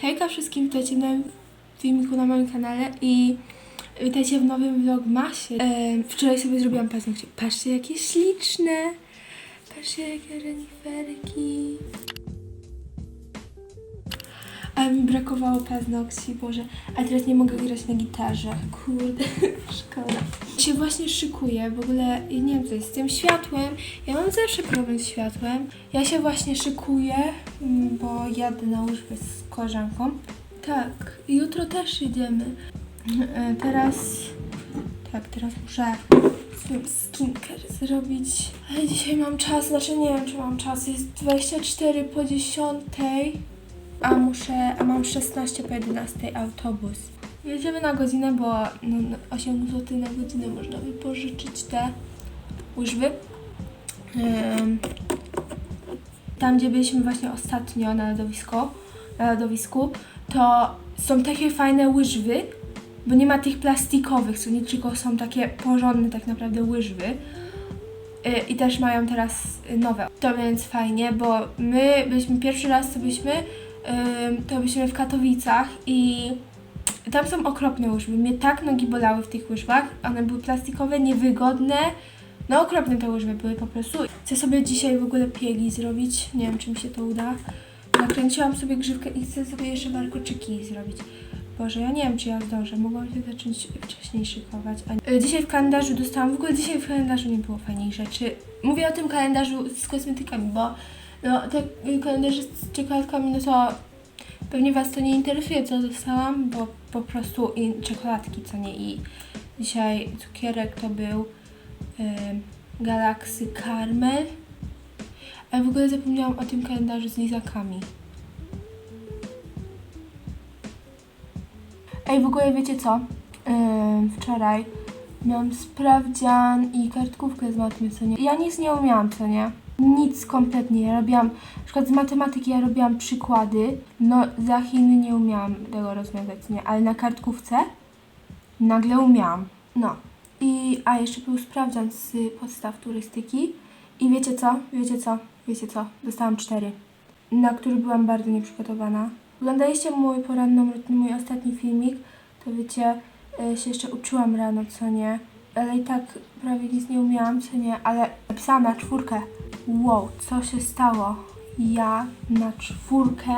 Hejka wszystkim, witajcie nowym filmiku na moim kanale i witajcie w nowym vlogmasie. E, wczoraj sobie zrobiłam paznokcie. Patrzcie jakie śliczne! Patrzcie jakie reniferki. Ale mi brakowało paznokci, Boże. A teraz nie mogę grać na gitarze. Kurde, szkoda. Się właśnie szykuję, w ogóle nie wiem co jest z tym światłem. Ja mam zawsze problem z światłem. Ja się właśnie szykuję, mm, bo jadę na łyżwy z koleżanką. Tak, jutro też jedziemy. E, Teraz, tak, teraz muszę skincare zrobić. Ale dzisiaj mam czas, znaczy nie wiem czy mam czas. Jest 24 po 10 a muszę, a mam 16 po 11 autobus. Jedziemy na godzinę, bo no, no, 8 zł na godzinę można wypożyczyć te łyżwy. Tam, gdzie byliśmy właśnie ostatnio na lodowisku, na lodowisku, to są takie fajne łyżwy, bo nie ma tych plastikowych, co nie tylko są takie porządne tak naprawdę łyżwy. Y, I też mają teraz nowe. To więc fajnie, bo my byliśmy pierwszy raz, co byliśmy, to byliśmy w Katowicach i tam są okropne łyżwy. Mnie tak nogi bolały w tych łyżwach. One były plastikowe, niewygodne. No okropne te łyżwy były po prostu. Chcę sobie dzisiaj w ogóle piegi zrobić. Nie wiem, czy mi się to uda. Nakręciłam sobie grzywkę i chcę sobie jeszcze warkoczyki zrobić. Boże, ja nie wiem, czy ja zdążę. Mogłam się zacząć wcześniej szykować. A... Dzisiaj w kalendarzu dostałam, w ogóle dzisiaj w kalendarzu nie było fajnych rzeczy. Mówię o tym kalendarzu z kosmetykami, bo no, te y, kalendarze z czekoladkami, no to pewnie Was to nie interesuje, co dostałam, bo po prostu i czekoladki, co nie. I dzisiaj cukierek to był y, Galaxy Caramel. A w ogóle zapomniałam o tym kalendarzu z lizakami. Ej, w ogóle wiecie co? Yy, wczoraj miałam sprawdzian i kartkówkę z matmy, co nie? Ja nic nie umiałam, co nie? Nic kompletnie. Ja robiłam, na przykład z matematyki ja robiłam przykłady, no za Chin nie umiałam tego rozwiązać, nie? Ale na kartkówce nagle umiałam. No. I, a jeszcze był sprawdzian z podstaw turystyki. I wiecie co? Wiecie co? Wiecie co? Dostałam cztery, na który byłam bardzo nieprzygotowana. Oglądaliście mój poranną, mój ostatni filmik, to wiecie, e, się jeszcze uczyłam rano, co nie. Ale i tak prawie nic nie umiałam, co nie, ale napisałam na czwórkę. Wow, co się stało? Ja na czwórkę.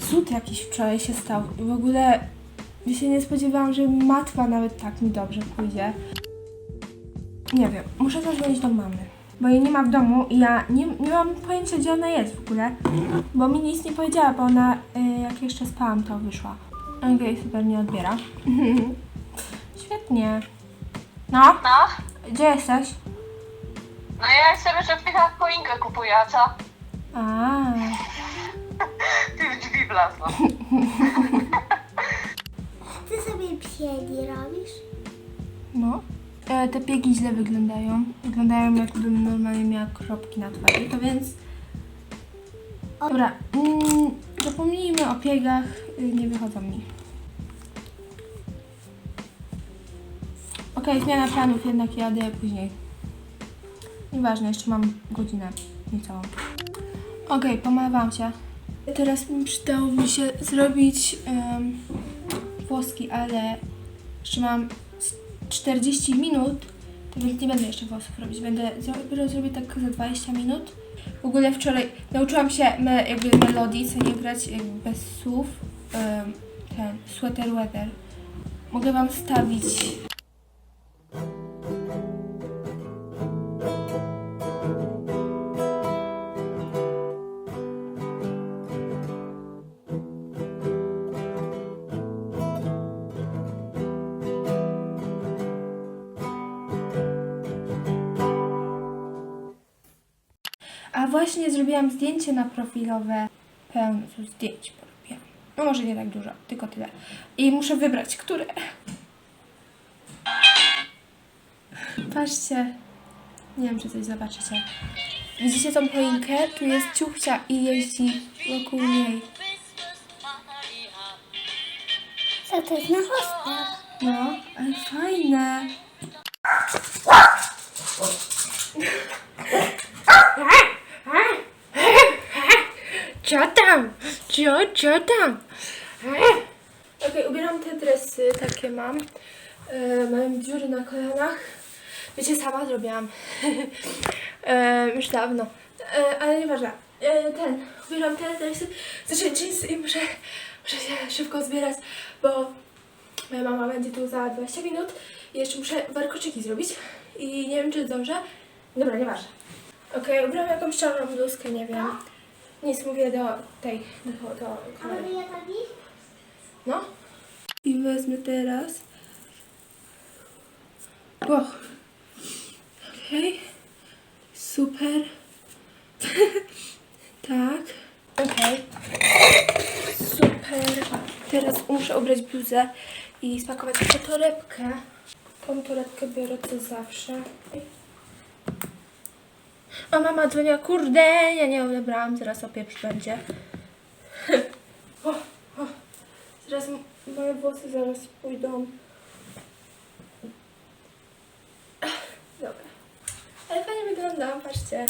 Cud jakiś wczoraj się stał. W ogóle się nie spodziewałam, że matwa nawet tak mi dobrze pójdzie. Nie wiem, muszę zadzwonić do mamy. Bo jej nie ma w domu i ja nie, nie mam pojęcia, gdzie ona jest w ogóle. Bo mi nic nie powiedziała, bo ona, y, jak jeszcze spałam, to wyszła. Okej, super, nie odbiera. Świetnie. No, No, gdzie jesteś? no ja sobie że w tych choinkę kupuję, a co? A, Ty w drzwi wlazła. Ty sobie piegi robisz? no. E, te piegi źle wyglądają. Wyglądają jakbym normalnie miała kropki na twarzy, to więc... Dobra, mm, zapomnijmy o piegach, y, nie wychodzą mi. Okej, zmiana planów, jednak jadę później. Nieważne, jeszcze mam godzinę niecałą. Okej, pomalowałam się. Teraz mi przydałoby się zrobić włoski, ale jeszcze mam z 40 minut, to więc nie będę jeszcze włosów robić. Będę dopiero zrobię tak za 20 minut. W ogóle wczoraj nauczyłam się me, jakby melodii, co nie grać jakby bez słów. ten Sweater Weather. Mogę wam stawić. A właśnie zrobiłam zdjęcie na profilowe. Pełno tu zdjęć porobiłam. No może nie tak dużo, tylko tyle. I muszę wybrać, które. Patrzcie. Nie wiem, czy coś zobaczycie. Widzicie tą choinkę? Tu jest ciuchcia i jeździ wokół niej. Co to jest na chostach? No, ale fajne. tam. Okej, ubieram te dresy, takie mam. E, mają dziury na kolanach. Wiecie, sama zrobiłam. e, już dawno. E, ale nieważne. E, ten, ubieram te dresy, znaczy jeansy i muszę, muszę się szybko zbierać, bo moja mama będzie tu za 20 minut i jeszcze muszę warkoczyki zrobić i nie wiem, czy zdążę. Dobra, nieważne. Okej, ubrałam jakąś czarną bluzkę, nie wiem. Nic, mówię do tej, do, do A kamery. No. I wezmę teraz. O. Okej. Super. tak. Okej. Super. Teraz muszę ubrać bluzę i spakować jeszcze torebkę. Tą torebkę biorę co zawsze. O, mama dzwonia, kurde, ja nie odebrałam, zaraz opieprz będzie. o, o. Zaraz moje włosy zaraz pójdą. Dobra. Ale fajnie wyglądam, patrzcie.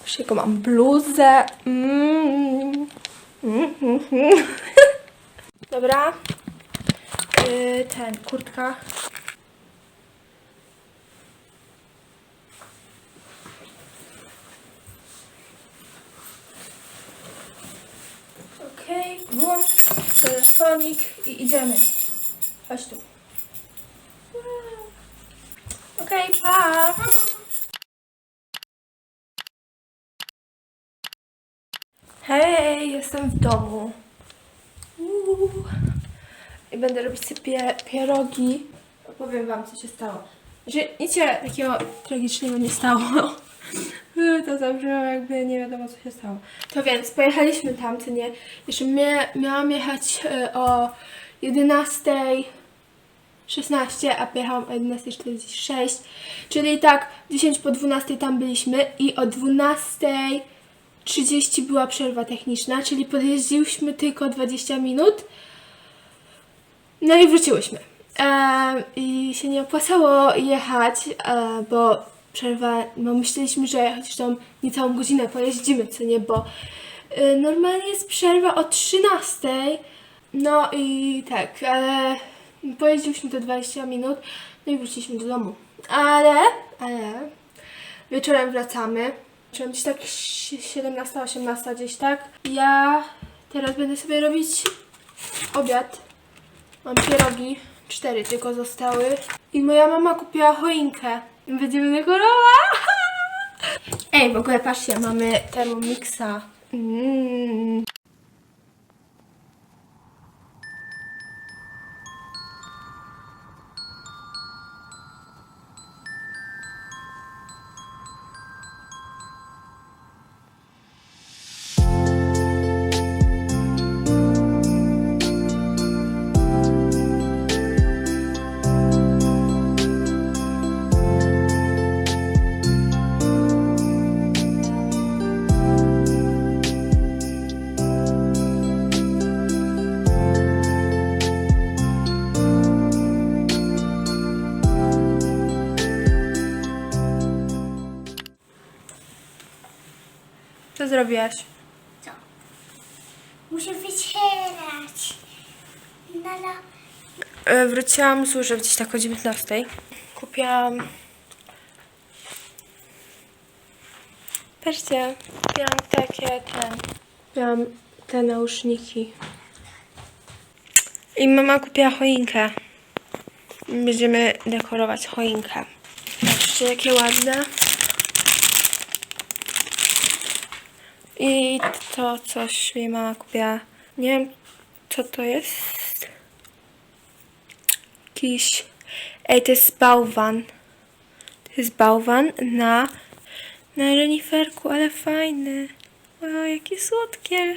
Patrzcie, jaką mam bluzę. Mm. Dobra. Yy, ten, kurtka. Okej, bum, telefonik i idziemy. Chodź tu. Okej, pa! Hej, jestem w domu. Uuu. I będę robić sobie pie pierogi. Opowiem wam, co się stało. Że nic się takiego tragicznego nie stało. To zabrzmiało jakby nie wiadomo, co się stało. To więc pojechaliśmy tam, co nie? Jeszcze mia miałam jechać e, o 11.16, a pojechałam o 11.46. Czyli tak, 10 po 12 tam byliśmy i o 12.30 była przerwa techniczna, czyli podjeździłyśmy tylko 20 minut. No i wróciłyśmy. E, I się nie opłacało jechać, e, bo przerwa, no myśleliśmy, że chociaż tą niecałą godzinę pojeździmy, co nie, bo e, normalnie jest przerwa o 13. No i tak, ale pojeździłyśmy te 20 minut, no i wróciliśmy do domu. Ale, ale wieczorem wracamy. Czyli gdzieś tak 17-18 gdzieś tak. Ja teraz będę sobie robić obiad. Mam pierogi, cztery tylko zostały. I moja mama kupiła choinkę. Będziemy dekorować. Ej, w ogóle patrzcie, mamy Thermomixa. Mm. Co zrobiłaś? Co? Muszę wycierać. Nala. E, Wróciłam z łóżek gdzieś tak o 19. Kupiłam. Patrzcie, kupiłam takie ten. Kupiłam te nauszniki. I mama kupiła choinkę. Będziemy dekorować choinkę. Patrzcie, jakie ładne. I to coś mi mama kupiła. Nie wiem, co to jest. Jakiś... Ej, to jest bałwan. To jest bałwan na... Na reniferku, ale fajny. O, jakie słodkie.